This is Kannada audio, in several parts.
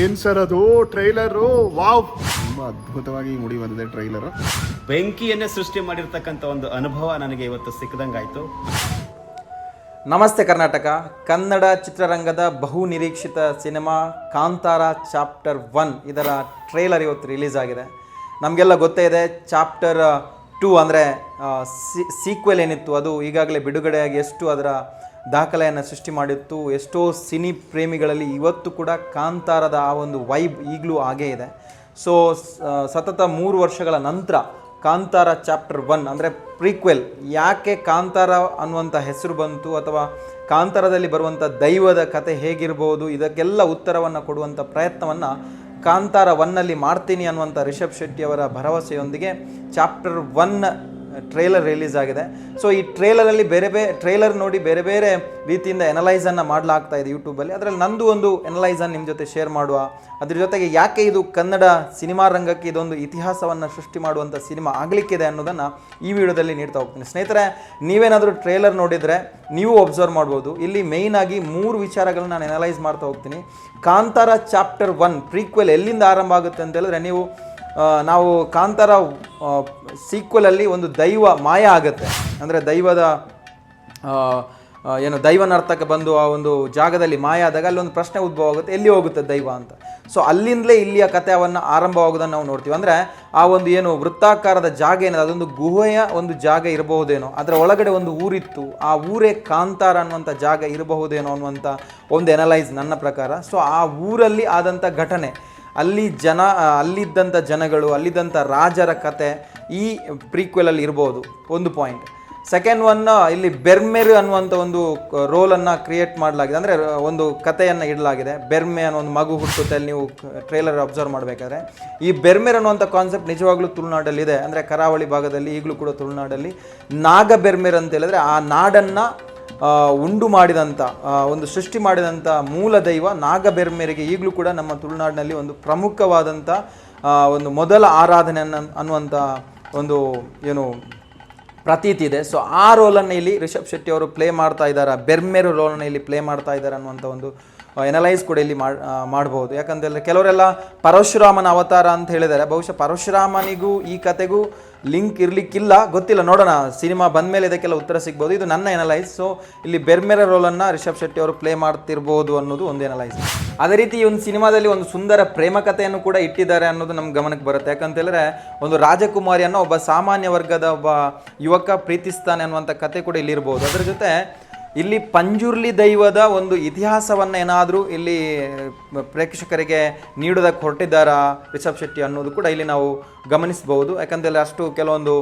ಏನ್ ಸರ್ ಅದು? ಟ್ರೈಲರು? ವಾವ್! ತುಂಬಾ ಅದ್ಭುತವಾಗಿ ಮೂಡಿ ಬಂದಿದೆ ಟ್ರೈಲರ್. ಬೆಂಕಿಯನ್ನೇ ಸೃಷ್ಟಿ ಮಾಡಿರ್ತಕ್ಕಂಥ ಒಂದು ಅನುಭವ ನನಗೆ ಇವತ್ತು ಸಿಕ್ಕದಂಗಾಯ್ತು. ನಮಸ್ತೆ ಕರ್ನಾಟಕ. ಕನ್ನಡ ಚಿತ್ರರಂಗದ ಬಹು ನಿರೀಕ್ಷಿತ ಸಿನಿಮಾ ಕಾಂತಾರ ಚಾಪ್ಟರ್ ಒನ್ ಇದರ ಟ್ರೈಲರ್ ಇವತ್ತು ರಿಲೀಸ್ ಆಗಿದೆ. ನಮಗೆಲ್ಲ ಗೊತ್ತೇ ಇದೆ ಚಾಪ್ಟರ್ ಟೂ ಅಂದರೆ ಸೀಕ್ವೆಲ್ ಏನಿತ್ತು ಅದು ಈಗಾಗಲೇ ಬಿಡುಗಡೆಯಾಗಿ ಎಷ್ಟು ಅದರ ದಾಖಲೆಯನ್ನು ಸೃಷ್ಟಿ ಮಾಡಿತ್ತು. ಎಷ್ಟೋ ಸಿನಿ ಪ್ರೇಮಿಗಳಲ್ಲಿ ಇವತ್ತು ಕೂಡ ಕಾಂತಾರದ ಆ ಒಂದು ವೈಬ್ ಈಗಲೂ ಹಾಗೇ ಇದೆ. ಸೊ ಸತತ ಮೂರು ವರ್ಷಗಳ ನಂತರ ಕಾಂತಾರ ಚಾಪ್ಟರ್ ಒನ್ ಅಂದರೆ ಪ್ರೀಕ್ವೆಲ್ ಯಾಕೆ ಕಾಂತಾರ ಅನ್ನುವಂಥ ಹೆಸರು ಬಂತು ಅಥವಾ ಕಾಂತಾರದಲ್ಲಿ ಬರುವಂಥ ದೈವದ ಕತೆ ಹೇಗಿರ್ಬೋದು, ಇದಕ್ಕೆಲ್ಲ ಉತ್ತರವನ್ನು ಕೊಡುವಂಥ ಪ್ರಯತ್ನವನ್ನು ಕಾಂತಾರ ಒನ್ನಲ್ಲಿ ಮಾಡ್ತೀನಿ ಅನ್ನುವಂಥ ರಿಷಬ್ ಶೆಟ್ಟಿ ಅವರ ಭರವಸೆಯೊಂದಿಗೆ ಚಾಪ್ಟರ್ ಒನ್ ಟ್ರೇಲರ್ ರಿಲೀಸ್ ಆಗಿದೆ. ಸೊ ಈ ಟ್ರೇಲರಲ್ಲಿ ಬೇರೆ ಬೇರೆ ಟ್ರೇಲರ್ ನೋಡಿ ಬೇರೆ ಬೇರೆ ರೀತಿಯಿಂದ ಎನಲೈಸನ್ನು ಮಾಡಲಾಗ್ತಾ ಇದೆ ಯೂಟ್ಯೂಬಲ್ಲಿ ಅದರಲ್ಲಿ ನಂದು ಒಂದು ಎನಲೈಸನ್ನು ನಿಮ್ಮ ಜೊತೆ ಶೇರ್ ಮಾಡುವ. ಅದ್ರ ಜೊತೆಗೆ ಯಾಕೆ ಇದು ಕನ್ನಡ ಸಿನಿಮಾ ರಂಗಕ್ಕೆ ಇದೊಂದು ಇತಿಹಾಸವನ್ನು ಸೃಷ್ಟಿ ಮಾಡುವಂಥ ಸಿನಿಮಾ ಆಗಲಿಕ್ಕಿದೆ ಅನ್ನೋದನ್ನು ಈ ವಿಡಿಯೋದಲ್ಲಿ ನೀಡ್ತಾ ಹೋಗ್ತೀನಿ. ಸ್ನೇಹಿತರೆ, ನೀವೇನಾದರೂ ಟ್ರೇಲರ್ ನೋಡಿದರೆ ನೀವು ಒಬ್ಸರ್ವ್ ಮಾಡ್ಬೋದು. ಇಲ್ಲಿ ಮೇಯ್ನ್ ಆಗಿ ಮೂರು ವಿಚಾರಗಳನ್ನ ನಾನು ಎನಲೈಸ್ ಮಾಡ್ತಾ ಹೋಗ್ತೀನಿ. ಕಾಂತಾರ ಚಾಪ್ಟರ್ ಒನ್ ಪ್ರೀಕ್ವೆಲ್ ಎಲ್ಲಿಂದ ಆರಂಭ ಆಗುತ್ತೆ ಅಂತ ಹೇಳಿದ್ರೆ ನೀವು ನಾವು ಕಾಂತಾರ ಸೀಕ್ವಲಲ್ಲಿ ಒಂದು ದೈವ ಮಾಯ ಆಗುತ್ತೆ. ಅಂದರೆ ದೈವದ ಏನು ದೈವನರ್ಥಕ್ಕೆ ಬಂದು ಆ ಒಂದು ಜಾಗದಲ್ಲಿ ಮಾಯ ಆದಾಗ ಅಲ್ಲಿ ಒಂದು ಪ್ರಶ್ನೆ ಉದ್ಭವ ಆಗುತ್ತೆ, ಎಲ್ಲಿ ಹೋಗುತ್ತೆ ದೈವ ಅಂತ. ಸೊ ಅಲ್ಲಿಂದಲೇ ಇಲ್ಲಿಯ ಕಥೆಯನ್ನು ಆರಂಭವಾಗೋದನ್ನು ನಾವು ನೋಡ್ತೀವಿ. ಅಂದರೆ ಆ ಒಂದು ಏನು ವೃತ್ತಾಕಾರದ ಜಾಗ ಏನಿದೆ, ಅದೊಂದು ಗುಹೆಯ ಒಂದು ಜಾಗ ಇರಬಹುದೇನೋ, ಅದರ ಒಳಗಡೆ ಒಂದು ಊರಿತ್ತು, ಆ ಊರೇ ಕಾಂತಾರ ಅನ್ನುವಂಥ ಜಾಗ ಇರಬಹುದೇನೋ ಅನ್ನುವಂಥ ಒಂದು ಎನಲೈಸ್ ನನ್ನ ಪ್ರಕಾರ. ಸೊ ಆ ಊರಲ್ಲಿ ಆದಂಥ ಘಟನೆ ಅಲ್ಲಿ ಜನ ಅಲ್ಲಿದ್ದಂಥ ಜನಗಳು, ಅಲ್ಲಿದ್ದಂಥ ರಾಜರ ಕತೆ ಈ ಪ್ರೀಕ್ವೆಲಲ್ಲಿ ಇರ್ಬೋದು. ಒಂದು ಪಾಯಿಂಟ್ ಸೆಕೆಂಡ್ ಒನ್ ಇಲ್ಲಿ ಬೆರ್ಮೆರ್ ಅನ್ನುವಂಥ ಒಂದು ರೋಲನ್ನು ಕ್ರಿಯೇಟ್ ಮಾಡಲಾಗಿದೆ. ಅಂದರೆ ಒಂದು ಕಥೆಯನ್ನು ಇಡಲಾಗಿದೆ. ಬೆರ್ಮೆ ಅನ್ನೋ ಒಂದು ಮಗು ಹುಟ್ಟುತ್ತೆ ಅಲ್ಲಿ ನೀವು ಟ್ರೇಲರ್ ಅಬ್ಸರ್ವ್ ಮಾಡಬೇಕಾದ್ರೆ. ಈ ಬೆರ್ಮೆರ್ ಅನ್ನುವಂಥ ಕಾನ್ಸೆಪ್ಟ್ ನಿಜವಾಗ್ಲೂ ತುಳುನಾಡಲ್ಲಿದೆ. ಅಂದರೆ ಕರಾವಳಿ ಭಾಗದಲ್ಲಿ, ಈಗಲೂ ಕೂಡ ತುಳುನಾಡಲ್ಲಿ. ನಾಗ ಬೆರ್ಮೆರ್ ಅಂತ ಹೇಳಿದ್ರೆ ಆ ನಾಡನ್ನು ಉಂಡು ಮಾಡಿದಂಥ ಒಂದು ಸೃಷ್ಟಿ ಮಾಡಿದಂಥ ಮೂಲ ದೈವ ನಾಗಬೆರ್ಮೆರಿಗೆ ಈಗಲೂ ಕೂಡ ನಮ್ಮ ತುಳುನಾಡಿನಲ್ಲಿ ಒಂದು ಪ್ರಮುಖವಾದಂಥ ಒಂದು ಮೊದಲ ಆರಾಧನೆ ಅನ್ನ ಅನ್ನುವಂಥ ಒಂದು ಏನು ಪ್ರತೀತಿ ಇದೆ. ಸೊ ಆ ರೋಲನ್ನು ಇಲ್ಲಿ ರಿಷಬ್ ಶೆಟ್ಟಿ ಅವರು ಪ್ಲೇ ಮಾಡ್ತಾ ಇದ್ದಾರೆ? ಬೆರ್ಮೆರು ರೋಲನ್ನು ಇಲ್ಲಿ ಪ್ಲೇ ಮಾಡ್ತಾ ಇದ್ದಾರೆ ಅನ್ನುವಂಥ ಒಂದು ಎನಲೈಸ್ ಕೂಡ ಇಲ್ಲಿ ಮಾಡಬಹುದು ಯಾಕಂತೇಳಿದ್ರೆ ಕೆಲವರೆಲ್ಲ ಪರಶುರಾಮನ ಅವತಾರ ಅಂತ ಹೇಳಿದ್ದಾರೆ. ಬಹುಶಃ ಪರಶುರಾಮನಿಗೂ ಈ ಕತೆಗೂ ಲಿಂಕ್ ಇರಲಿಕ್ಕಿಲ್ಲ. ಗೊತ್ತಿಲ್ಲ. ನೋಡೋಣ. ಸಿನಿಮಾ ಬಂದ ಮೇಲೆ ಇದಕ್ಕೆಲ್ಲ ಉತ್ತರ ಸಿಗ್ಬೋದು. ಇದು ನನ್ನ ಎನಲೈಸ್ ಸೊ ಇಲ್ಲಿ ಬೆರ್ಮೆರ ರೋಲನ್ನು ರಿಷಬ್ ಶೆಟ್ಟಿ ಅವರು ಪ್ಲೇ ಮಾಡ್ತಿರ್ಬೋದು ಅನ್ನೋದು ಒಂದು ಎನಲೈಸ್ ಅದೇ ರೀತಿ ಈ ಒಂದು ಸಿನಿಮಾದಲ್ಲಿ ಒಂದು ಸುಂದರ ಪ್ರೇಮ ಕಥೆಯನ್ನು ಕೂಡ ಇಟ್ಟಿದ್ದಾರೆ ಅನ್ನೋದು ನಮ್ಮ ಗಮನಕ್ಕೆ ಬರುತ್ತೆ. ಯಾಕಂತೇಳಿದ್ರೆ ಒಂದು ರಾಜಕುಮಾರಿಯನ್ನು ಒಬ್ಬ ಸಾಮಾನ್ಯ ವರ್ಗದ ಒಬ್ಬ ಯುವಕ ಪ್ರೀತಿಸ್ತಾನೆ ಅನ್ನುವಂಥ ಕತೆ ಕೂಡ ಇಲ್ಲಿರ್ಬೋದು ಅದರ ಜೊತೆ ಇಲ್ಲಿ ಪಂಜುರ್ಲಿ ದೈವದ ಒಂದು ಇತಿಹಾಸವನ್ನು ಏನಾದರೂ ಇಲ್ಲಿ ಪ್ರೇಕ್ಷಕರಿಗೆ ನೀಡೋದಕ್ಕೆ ಹೊರಟಿದ್ದಾರಾ ರಿಷಬ್ ಶೆಟ್ಟಿ ಅನ್ನೋದು ಕೂಡ ಇಲ್ಲಿ ನಾವು ಗಮನಿಸಬಹುದು. ಯಾಕಂದರೆ ಅಷ್ಟು ಕೆಲವೊಂದು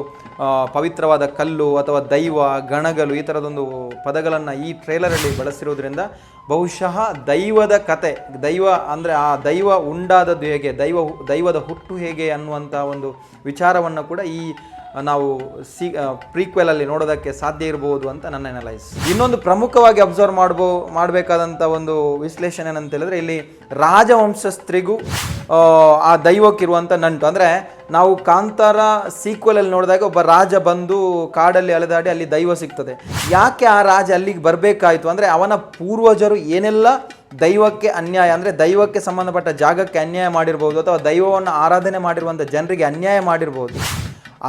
ಪವಿತ್ರವಾದ ಕಲ್ಲು ಅಥವಾ ದೈವ, ಗಣಗಲು ಈ ಥರದೊಂದು ಪದಗಳನ್ನು ಈ ಟ್ರೇಲರಲ್ಲಿ ಬಳಸಿರೋದ್ರಿಂದ ಬಹುಶಃ ದೈವದ ಕತೆ, ದೈವ ಅಂದರೆ ಆ ದೈವ ಉಂಡಾದದ್ದು ಹೇಗೆ, ದೈವ, ದೈವದ ಹುಟ್ಟು ಹೇಗೆ ಅನ್ನುವಂಥ ಒಂದು ವಿಚಾರವನ್ನು ಕೂಡ ಈ ನಾವು ಸಿ ಪ್ರೀಕ್ವೆಲಲ್ಲಿ ನೋಡೋದಕ್ಕೆ ಸಾಧ್ಯ ಇರಬಹುದು ಅಂತ ನನ್ನ ಅನಲೈಸ್ ಇನ್ನೊಂದು ಪ್ರಮುಖವಾಗಿ ಅಬ್ಸರ್ವ್ ಮಾಡ್ಬೋ ಮಾಡಬೇಕಾದಂಥ ಒಂದು ವಿಶ್ಲೇಷಣೆ ಏನಂತ ಹೇಳಿದ್ರೆ ಇಲ್ಲಿ ರಾಜವಂಶಸ್ತ್ರಿಗೂ ಆ, ದೈವಕ್ಕಿರುವಂಥ ನಂಟು. ಅಂದರೆ ನಾವು ಕಾಂತಾರ ಸೀಕ್ವೆಲಲ್ಲಿ ನೋಡಿದಾಗ ಒಬ್ಬ ರಾಜ ಬಂದು ಕಾಡಲ್ಲಿ ಅಲೆದಾಡಿ ಅಲ್ಲಿ ದೈವ ಸಿಗ್ತದೆ. ಯಾಕೆ ಆ ರಾಜ ಅಲ್ಲಿಗೆ ಬರಬೇಕಾಯಿತು? ಅಂದರೆ ಅವನ ಪೂರ್ವಜರು ಏನೆಲ್ಲ ದೈವಕ್ಕೆ ಅನ್ಯಾಯ ಅಂದರೆ ದೈವಕ್ಕೆ ಸಂಬಂಧಪಟ್ಟ ಜಾಗಕ್ಕೆ ಅನ್ಯಾಯ ಮಾಡಿರ್ಬೋದು ಅಥವಾ ದೈವವನ್ನು ಆರಾಧನೆ ಮಾಡಿರುವಂಥ ಜನರಿಗೆ ಅನ್ಯಾಯ ಮಾಡಿರ್ಬೋದು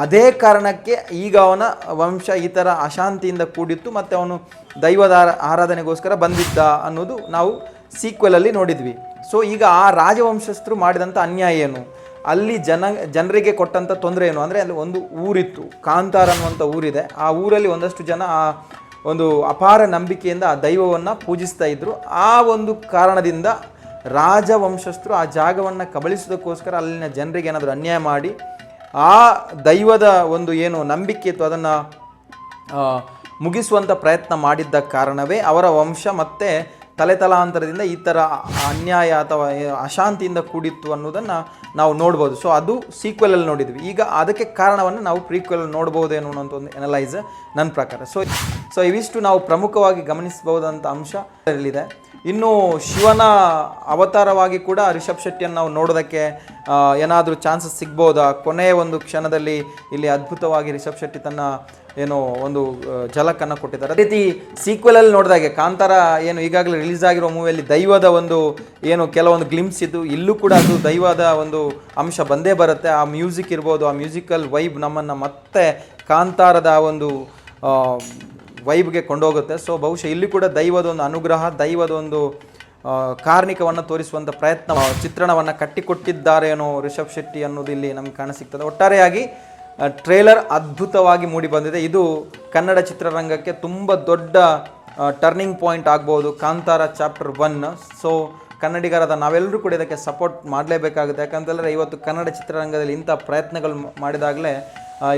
ಅದೇ ಕಾರಣಕ್ಕೆ ಈಗ ಅವನ ವಂಶ ಈ ಥರ ಅಶಾಂತಿಯಿಂದ ಕೂಡಿತ್ತು, ಮತ್ತು ಅವನು ದೈವದ ಆರಾಧನೆಗೋಸ್ಕರ ಬಂದಿದ್ದ ಅನ್ನೋದು ನಾವು ಸೀಕ್ವೆಲಲ್ಲಿ ನೋಡಿದ್ವಿ. ಸೊ ಈಗ ಆ ರಾಜವಂಶಸ್ಥರು ಮಾಡಿದಂಥ ಅನ್ಯಾಯ ಏನು? ಅಲ್ಲಿ ಜನ, ಜನರಿಗೆ ಕೊಟ್ಟಂಥ ತೊಂದರೆ ಏನು? ಅಂದರೆ ಅಲ್ಲಿ ಒಂದು ಊರಿತ್ತು, ಕಾಂತಾರ ಅನ್ನುವಂಥ ಊರಿದೆ. ಆ ಊರಲ್ಲಿ ಒಂದಷ್ಟು ಜನ ಆ ಒಂದು ಅಪಾರ ನಂಬಿಕೆಯಿಂದ ಆ ದೈವವನ್ನು ಪೂಜಿಸ್ತಾ ಇದ್ದರು ಆ ಒಂದು ಕಾರಣದಿಂದ ರಾಜವಂಶಸ್ಥರು ಆ ಜಾಗವನ್ನು ಕಬಳಿಸೋದಕ್ಕೋಸ್ಕರ ಅಲ್ಲಿನ ಜನರಿಗೆ ಏನಾದರೂ ಅನ್ಯಾಯ ಮಾಡಿ ಆ ದೈವದ ಒಂದು ಏನು ನಂಬಿಕೆ ಇತ್ತು, ಅದನ್ನು ಮುಗಿಸುವಂಥ ಪ್ರಯತ್ನ ಮಾಡಿದ್ದ ಕಾರಣವೇ ಅವರ ವಂಶ ಮತ್ತೆ ತಲೆತಲಾಂತರದಿಂದ ಈ ಥರ ಅನ್ಯಾಯ ಅಥವಾ ಅಶಾಂತಿಯಿಂದ ಕೂಡಿತ್ತು ಅನ್ನೋದನ್ನು ನಾವು ನೋಡ್ಬೋದು. ಸೊ ಅದು ಸೀಕ್ವೆಲಲ್ಲಿ ನೋಡಿದ್ವಿ. ಈಗ ಅದಕ್ಕೆ ಕಾರಣವನ್ನು ನಾವು ಪ್ರೀಕ್ವೆಲ್ ನೋಡ್ಬೋದೇನೋ ಅನ್ನೋಂಥ ಒಂದು ಎನಲೈಸ್ ನನ್ನ ಪ್ರಕಾರ. ಸೊ ಸೊ ಇವಿಷ್ಟು ನಾವು ಪ್ರಮುಖವಾಗಿ ಗಮನಿಸಬಹುದಂಥ ಅಂಶ ಇದರಲ್ಲಿದೆ. ಇನ್ನು ಶಿವನ ಅವತಾರವಾಗಿ ಕೂಡ ರಿಷಬ್ ಶೆಟ್ಟಿಯನ್ನು ನಾವು ನೋಡೋದಕ್ಕೆ ಏನಾದರೂ ಚಾನ್ಸಸ್ ಸಿಗ್ಬೋದಾ? ಕೊನೆಯ ಒಂದು ಕ್ಷಣದಲ್ಲಿ ಇಲ್ಲಿ ಅದ್ಭುತವಾಗಿ ರಿಷಬ್ ಶೆಟ್ಟಿ ತನ್ನ ಏನು ಒಂದು ಝಲಕನ್ನು ಕೊಟ್ಟಿದ್ದಾರೆ. ಅದೇ ರೀತಿ ಸೀಕ್ವೆಲಲ್ಲಿ ನೋಡಿದಾಗೆ ಕಾಂತಾರ ಏನು ಈಗಾಗಲೇ ರಿಲೀಸ್ ಆಗಿರೋ ಮೂವಿಯಲ್ಲಿ ದೈವದ ಒಂದು ಏನು ಕೆಲವೊಂದು ಗ್ಲಿಮ್ಸ್ ಇದ್ದು, ಇಲ್ಲೂ ಕೂಡ ಅದು ದೈವದ ಒಂದು ಅಂಶ ಬಂದೇ ಬರುತ್ತೆ. ಆ ಮ್ಯೂಸಿಕ್ ಇರ್ಬೋದು, ಆ ಮ್ಯೂಸಿಕಲ್ ವೈಬ್ ನಮ್ಮನ್ನು ಮತ್ತೆ ಕಾಂತಾರದ ಒಂದು ವೈಬ್ಗೆ ಕೊಂಡೋಗುತ್ತೆ. ಸೊ ಬಹುಶಃ ಇಲ್ಲಿ ಕೂಡ ದೈವದ ಒಂದು ಅನುಗ್ರಹ ದೈವದ ಒಂದು ಕಾರ್ಣಿಕವನ್ನು ತೋರಿಸುವಂಥ ಪ್ರಯತ್ನ, ಚಿತ್ರಣವನ್ನು ಕಟ್ಟಿಕೊಟ್ಟಿದ್ದಾರೆ ಅನ್ನೋ ರಿಷಬ್ ಶೆಟ್ಟಿ ಅನ್ನೋದು ಇಲ್ಲಿ ನಮ್ಗೆ ಕಾಣಸಿಗ್ತದೆ ಒಟ್ಟಾರೆಯಾಗಿ ಟ್ರೇಲರ್ ಅದ್ಭುತವಾಗಿ ಮೂಡಿ ಬಂದಿದೆ. ಇದು ಕನ್ನಡ ಚಿತ್ರರಂಗಕ್ಕೆ ತುಂಬ ದೊಡ್ಡ ಟರ್ನಿಂಗ್ ಪಾಯಿಂಟ್ ಆಗ್ಬೋದು. ಕಾಂತಾರ ಚಾಪ್ಟರ್ ಒನ್ ಸೊ ಕನ್ನಡಿಗರಾದ ನಾವೆಲ್ಲರೂ ಕೂಡ ಇದಕ್ಕೆ ಸಪೋರ್ಟ್ ಮಾಡಲೇಬೇಕಾಗುತ್ತೆ. ಯಾಕಂತಂದರೆ ಇವತ್ತು ಕನ್ನಡ ಚಿತ್ರರಂಗದಲ್ಲಿ ಇಂಥ ಪ್ರಯತ್ನಗಳು ಮಾಡಿದಾಗಲೇ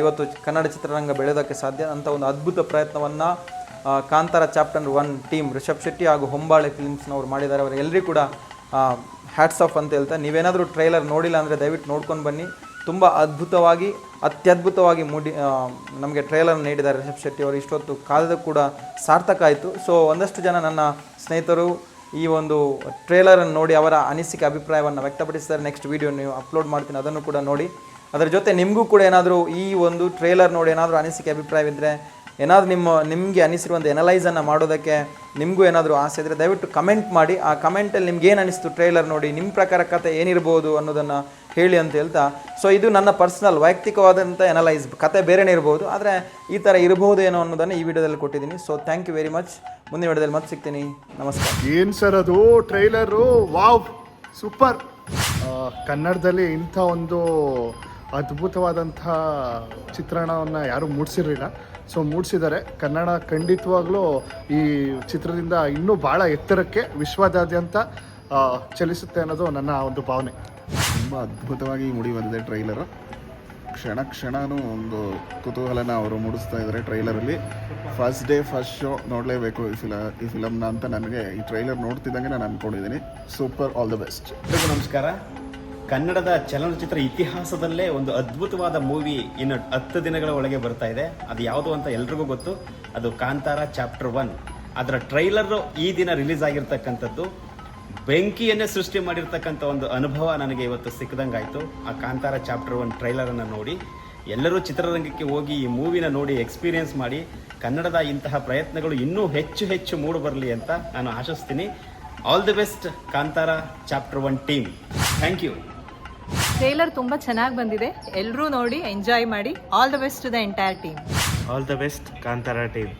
ಇವತ್ತು ಕನ್ನಡ ಚಿತ್ರರಂಗ ಬೆಳೆಯೋದಕ್ಕೆ ಸಾಧ್ಯ ಅಂತ ಒಂದು ಅದ್ಭುತ ಪ್ರಯತ್ನವನ್ನು Kantara chapter one team Rishab Shetty ಹಾಗೂ ಹೊಂಬಾಳೆ ಫಿಲ್ಮ್ಸ್ನವ್ರು ಮಾಡಿದ್ದಾರೆ. ಅವರು ಎಲ್ಲರಿಗೂ ಕೂಡ ಹ್ಯಾಟ್ಸ್ ಆಫ್ ಅಂತ ಹೇಳ್ತಾ, ನೀವೇನಾದರೂ ಟ್ರೈಲರ್ ನೋಡಿಲ್ಲ ಅಂದರೆ ದಯವಿಟ್ಟು ನೋಡ್ಕೊಂಡು ಬನ್ನಿ. ತುಂಬ ಅದ್ಭುತವಾಗಿ, ಅತ್ಯದ್ಭುತವಾಗಿ ಮೂಡಿ ನಮಗೆ ಟ್ರೈಲರ್ ನೀಡಿದ್ದಾರೆ ರಿಷಬ್ ಶೆಟ್ಟಿ ಅವರು. ಇಷ್ಟೊತ್ತು ಕಾಲದ ಕೂಡ ಸಾರ್ಥಕ ಆಯಿತು. ಸೊ ಒಂದಷ್ಟು ಜನ ನನ್ನ ಸ್ನೇಹಿತರು ಈ ಒಂದು ಟ್ರೇಲರನ್ನು ನೋಡಿ ಅವರ ಅನಿಸಿಕೆ, ಅಭಿಪ್ರಾಯವನ್ನು ವ್ಯಕ್ತಪಡಿಸಿದ್ದಾರೆ. ನೆಕ್ಸ್ಟ್ ವೀಡಿಯೋ ನೀವು ಅಪ್ಲೋಡ್ ಮಾಡ್ತೀನಿ, ಅದನ್ನು ಕೂಡ ನೋಡಿ. ಅದರ ಜೊತೆ ನಿಮಗೂ ಕೂಡ ಏನಾದರೂ ಈ ಒಂದು ಟ್ರೇಲರ್ ನೋಡಿ ಏನಾದರೂ ಅನಿಸಿಕೆ ಅಭಿಪ್ರಾಯವಿದ್ದರೆ ಏನಾದರೂ ನಿಮ್ಮ, ನಿಮಗೆ ಅನಿಸಿರುವಂಥ ಎನಲೈಸನ್ನು ಮಾಡೋದಕ್ಕೆ ನಿಮಗೂ ಏನಾದರೂ ಆಸೆ ಇದ್ದರೆ ದಯವಿಟ್ಟು ಕಮೆಂಟ್ ಮಾಡಿ. ಆ ಕಮೆಂಟಲ್ಲಿ ನಿಮ್ಗೆ ಏನು ಅನಿಸ್ತು ಟ್ರೇಲರ್ ನೋಡಿ ನಿಮ್ಮ ಪ್ರಕಾರ ಕತೆ ಏನಿರ್ಬೋದು ಅನ್ನೋದನ್ನು ಹೇಳಿ ಅಂತ ಹೇಳ್ತಾ. ಸೊ ಇದು ನನ್ನ ಪರ್ಸ್ನಲ್ ವೈಯಕ್ತಿಕವಾದಂಥ ಎನಲೈಸ್ ಕತೆ ಬೇರೆನೇ ಇರ್ಬೋದು, ಆದರೆ ಈ ಥರ ಇರಬಹುದು ಏನೋ ಅನ್ನೋದನ್ನು ಈ ವಿಡಿಯೋದಲ್ಲಿ ಕೊಟ್ಟಿದ್ದೀನಿ. So thank you very much ಮುಂದಿನ ವಿಡಿಯೋದಲ್ಲಿ ಮತ್ತೆ ಸಿಗ್ತೀನಿ. ನಮಸ್ಕಾರ. ಏನು ಸರ್ ಅದು? Trailer wow! ಸೂಪರ್! ಕನ್ನಡದಲ್ಲಿ ಇಂಥ ಒಂದು ಅದ್ಭುತವಾದಂಥ ಚಿತ್ರಣವನ್ನು ಯಾರೂ ಮೂಡಿಸಿರಲಿಲ್ಲ. ಸೊ ಮೂಡಿಸಿದ್ದಾರೆ. ಕನ್ನಡ ಖಂಡಿತವಾಗ್ಲೂ ಈ ಚಿತ್ರದಿಂದ ಇನ್ನೂ ಭಾಳ ಎತ್ತರಕ್ಕೆ ವಿಶ್ವದಾದ್ಯಂತ ಚಲಿಸುತ್ತೆ ಅನ್ನೋದು ನನ್ನ ಒಂದು ಭಾವನೆ. ತುಂಬ ಅದ್ಭುತವಾಗಿ ಮೂಡಿ ಬಂದಿದೆ ಟ್ರೈಲರು ಕ್ಷಣ ಕ್ಷಣನೂ ಒಂದು ಕುತೂಹಲನ ಅವರು ಮೂಡಿಸ್ತಾ ಇದ್ದಾರೆ ಟ್ರೈಲರಲ್ಲಿ ಫಸ್ಟ್ ಡೇ ಫಸ್ಟ್ ಶೋ ನೋಡಲೇಬೇಕು ಈ ಫಿಲ ಈ ಫಿಲಮ್ನ ಅಂತ ನನಗೆ ಈ ಟ್ರೈಲರ್ ನೋಡ್ತಿದ್ದಂಗೆ ನಾನು ಅಂದ್ಕೊಂಡಿದ್ದೀನಿ ಸೂಪರ್ ಆಲ್ ದ ಬೆಸ್ಟ್ ನಮಸ್ಕಾರ. ಕನ್ನಡದ ಚಲನಚಿತ್ರ ಇತಿಹಾಸದಲ್ಲೇ ಒಂದು ಅದ್ಭುತವಾದ ಮೂವಿ ಇನ್ನು ಹತ್ತು ದಿನಗಳ ಒಳಗೆ ಬರ್ತಾ ಇದೆ. ಅದು ಯಾವುದು ಅಂತ ಎಲ್ರಿಗೂ ಗೊತ್ತು. ಅದು ಕಾಂತಾರ ಚಾಪ್ಟರ್ ಒನ್ ಅದರ ಟ್ರೈಲರ್ ಈ ದಿನ ರಿಲೀಸ್ ಆಗಿರ್ತಕ್ಕಂಥದ್ದು. ಬೆಂಕಿಯನ್ನೇ ಸೃಷ್ಟಿ ಮಾಡಿರ್ತಕ್ಕಂಥ ಒಂದು ಅನುಭವ ನನಗೆ ಇವತ್ತು ಸಿಕ್ಕದಂಗಾಯಿತು ಆ ಕಾಂತಾರ ಚಾಪ್ಟರ್ ಒನ್ ಟ್ರೈಲರನ್ನು ನೋಡಿ, ಎಲ್ಲರೂ ಚಿತ್ರರಂಗಕ್ಕೆ ಹೋಗಿ ಈ ಮೂವಿನ ನೋಡಿ ಎಕ್ಸ್ಪೀರಿಯನ್ಸ್ ಮಾಡಿ, ಕನ್ನಡದ ಇಂತಹ ಪ್ರಯತ್ನಗಳು ಇನ್ನೂ ಹೆಚ್ಚು ಹೆಚ್ಚು ಮೂಡು ಬರಲಿ ಅಂತ ನಾನು ಆಶಿಸ್ತೀನಿ. All the best Kantara chapter one team thank you trailer ತುಂಬಾ ಚೆನ್ನಾಗಿ ಬಂದಿದೆ. ಎಲ್ಲರೂ ನೋಡಿ ಎಂಜಾಯ್ ಮಾಡಿ. All the best to the entire team all the best Kantara team